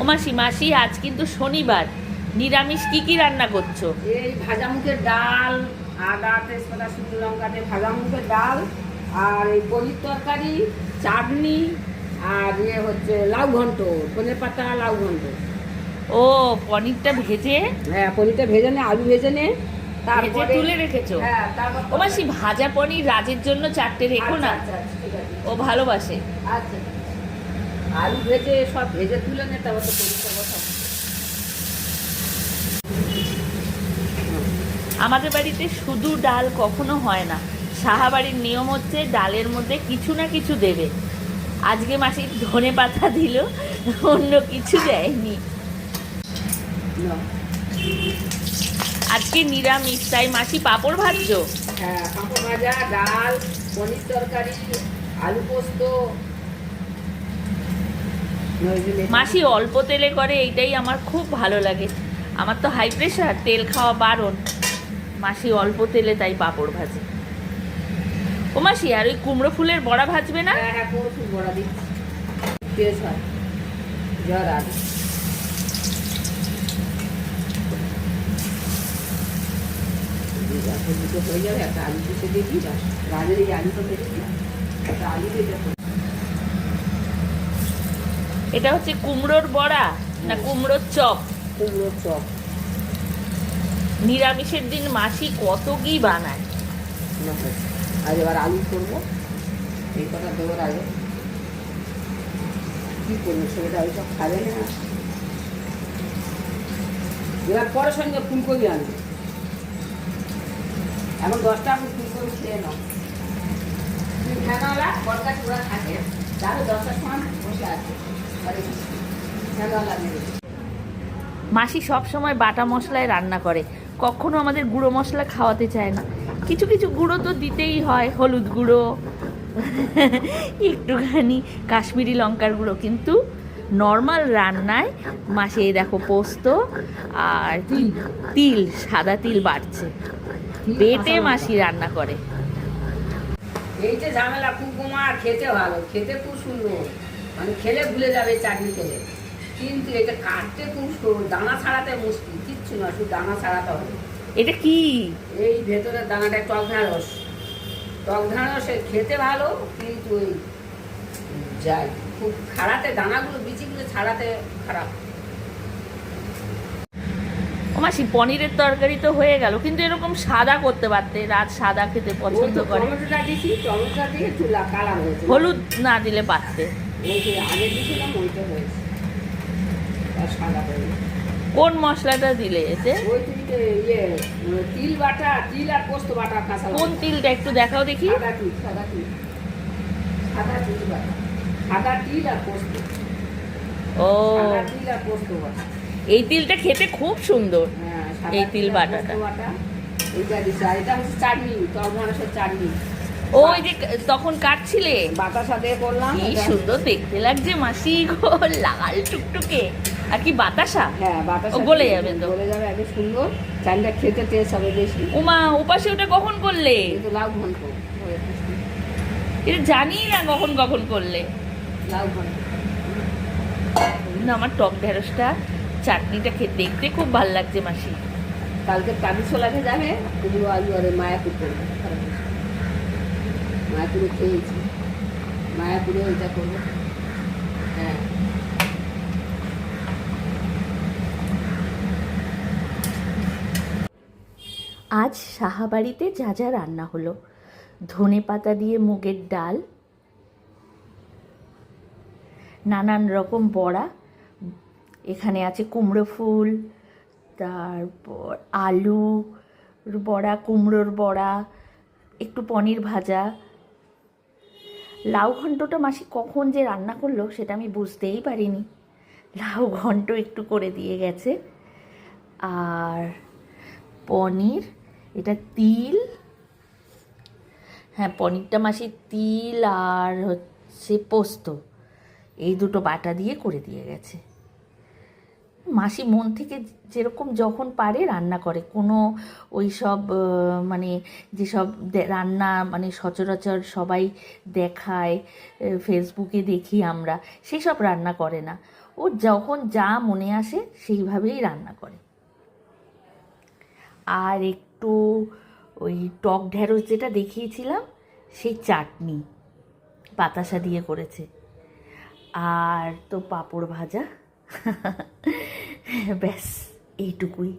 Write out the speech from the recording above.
ও মাসি মাসি আজ কিন্তু শনিবার। নিরামিষ কি কি রান্না করছ? এই ভাজা মুখের ডাল আদা তেজপাতা শুকনো লঙ্কা দিয়ে ভাজা মুখের ডাল আর এই পনির তরকারি চাটনি আর ইয়ে হচ্ছে লাউ ঘন্ট ধনে পাতা লাউ ঘন্ট। ও পনিরটা ভেজে? হ্যাঁ পনিরটা ভেজে নে আলু ভেজে নে। ভেজে তুলে রেখেছো? হ্যাঁ তারপর ও মাসি ভাজা পনির রাজের জন্য চারটে রেখো না। আচ্ছা, আচ্ছা। ও ভালোবাসে। আচ্ছা। আলু ভেজে সব ভেজে তুলে নে তারপর তো আমাদের বাড়িতে শুধু ডাল কখনো হয় না। সাহাবাড়ির নিয়ম হচ্ছে ডালের মধ্যে কিছু না কিছু দেবে। আজকে মাসি ধনে পাতা দিল অন্য কিছু দেয়নি। আজকে নিরামিষ তাই মাসি পাঁপড় ভাজছো হ্যাঁ পাঁপড় ভাজা ডাল পনির তরকারি আলু পোস্ত মাসি অল্প তেলে করে, এইটাই আমার খুব ভালো লাগে। আমার তো হাই প্রেশার তেল খাওয়া বারণ। মাসি অল্প তেলে তাই পাঁপড় ভাজে। ও মাসি, আর ওই কুমড়ো ফুলের বড়া ভাজবে না? হ্যাঁ হ্যাঁ হয়। যাবে, একটা আলু ভেজে দিই একটা আলু দিয়ে দেখো এটা হচ্ছে কুমড়োর বড়া না কুমড়োর চপ। কুমড়োর চপ। নিরামিষের দিন মাসি কত কি বানায়। আর এবার আলু করব। এই কথা দেওয়ার আগে কী করব ছেলেটা ওই সব খাবে না। এবার পরের সঙ্গে ফুলকপি আনবে। এখন দশটা এখন ফুলকপি খেয়ে নাও। তুমি ফ্যানওয়ালা বরকা চূড়া থাকে তাহলে দশটার সময় বসে আছে। মাসি সব সময় বাটা মশলায় রান্না করে। কখনো আমাদের গুঁড়ো মশলা খাওয়াতে চায় না। কিছু কিছু গুঁড়ো তো দিতেই হয়, হলুদ গুঁড়ো, একটুখানি কাশ্মীরি লঙ্কার গুঁড়ো। কিন্তু নর্মাল রান্নায় মাসি দেখো পোস্ত আর তিল, সাদা তিল বাড়ছে। বেটে মাসি রান্না করে। এই যে ঝামেলা কুকুমার খেতে ভালো, খেতে খুব সুন্দর। মানে খেলে ভুলে যাবে চাটনি খেলে কিন্তু এটা কাটতে খুব দানা ছাড়াতে মুশকিল কিচ্ছু না শুধু দানা ছাড়াতে হবে। এটা কি? এই ভেতরের দানাটা টক ঢাঁড়স টক ঢাঁড়স খেতে ভালো কিন্তু ওই যাই খুব খাড়াতে দানাগুলো বিচিগুলো ছাড়াতে খারাপ। মাসি পনিরের তরকারি তো হয়ে গেল কিন্তু এরকম সাদা করতে পারতে রাত সাদা খেতে পছন্দ করে। হলুদ না দিলে পারতে। ওই যে আগে দিয়েছিলাম ওইটা হয়েছে। আর সাদা হয়ে কোন মশলাটা দিলে এতে? ওই ইয়ে তিল বাটা তিল আর পোস্ত বাটা কাঁচা কোন তিলটা একটু দেখাও দেখি। সাদা তিল সাদা তিল। সাদা তিল বাটা। সাদা তিল আর পোস্ত। ও। সাদা তিল আর পোস্ত বাটা। এই তিলটা খেতে খুব সুন্দর হ্যাঁ এই তিল বাটাটা। বাটা। এইটা এটা হচ্ছে চাটনি মানুষের চাটনি। ওই যে তখন কাটছিলে? বাতাসা দিয়ে করলাম কি সুন্দর দেখতে লাগছে মাসি গো লাল টুকটুকে। আর কি বাতাসা? হ্যাঁ বাতাসা গলে যাবে তো। গলে যাবে এত সুন্দর। চাটনিটা খেতে টেস্ট হবে বেশি। উমা উপাসে ওটা কখন করলে? কিন্তু লাউ ঘন্ট। এটা জানি না কখন কখন করলে। লাউ ঘন্ট। আমার টক ঢেঁড়সটা চাটনিটা খেতে দেখতে খুব ভালো লাগছে মাসি। কালকে কাবি ছোলাকে যাবে আলু আর মায়াপুর করব মায়াপুরে খেয়েছি মায়াপুরে ওইটা করব। হ্যাঁ। আজ সাহাবাড়িতে যা যা রান্না হলো। ধনে পাতা দিয়ে মুগের ডাল, নানান রকম বড়া, এখানে আছে কুমড়ো ফুল, তারপর আলু, বড়া, কুমড়োর বড়া, একটু পনির ভাজা লাউ ঘন্টটা মাসি কখন যে রান্না করল সেটা আমি বুঝতেই পারিনি। লাউ ঘন্ট একটু করে দিয়ে গেছে। আর পনির, এটা তিল। হ্যাঁ পনিরটা মাসি তিল আর হচ্ছে পোস্ত। এই দুটো বাটা দিয়ে করে দিয়ে গেছে। মাসি মন থেকে যেরকম যখন পারে রান্না করে। কোনো ওই সব মানে যেসব রান্না মানে সচরাচর সবাই দেখায় ফেসবুকে দেখি আমরা, সেসব রান্না করে না। ও যখন যা মনে আসে সেইভাবেই রান্না করে। আর একটু ওই টক ঢ্যাঁড়স যেটা দেখিয়েছিলাম, সেই চাটনি বাতাসা দিয়ে করেছে। আর তো পাঁপড় ভাজা। ব্যাস এইটুকুই।